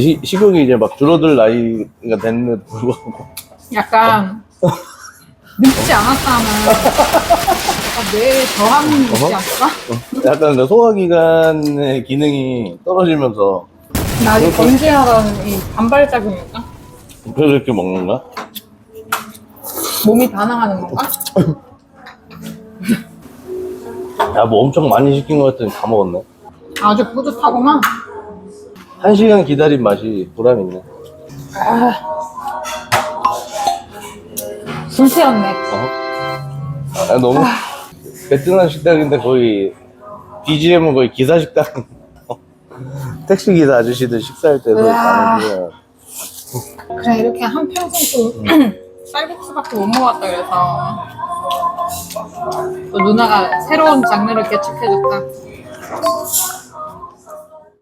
시, 식욕이 이제 막 줄어들 나이가 됐는데도 불구하고 약간 늙지 않았다는 약간 뇌에 저항이 있지 어허. 않을까? 약간 그 소화기관의 기능이 떨어지면서 나 아직 건재하다는 이 반발작용일까? 그래서 이렇게 먹는 거야? 몸이 반항하는 건가? 야, 뭐 엄청 많이 시킨 것 같더니 다 먹었네. 아주 뿌듯하구만. 한 시간 기다린 맛이 보람 있네. 불태웠네. 어? 아, 너무 베트남 식당인데 거의 BGM은 거의 기사 식당. 택시 기사 아저씨들 식사할 때도. 나는 그래 이렇게 한 평생 또 쌀국수밖에 못 먹었다 그래서 또 누나가 새로운 장르를 개척해줬다.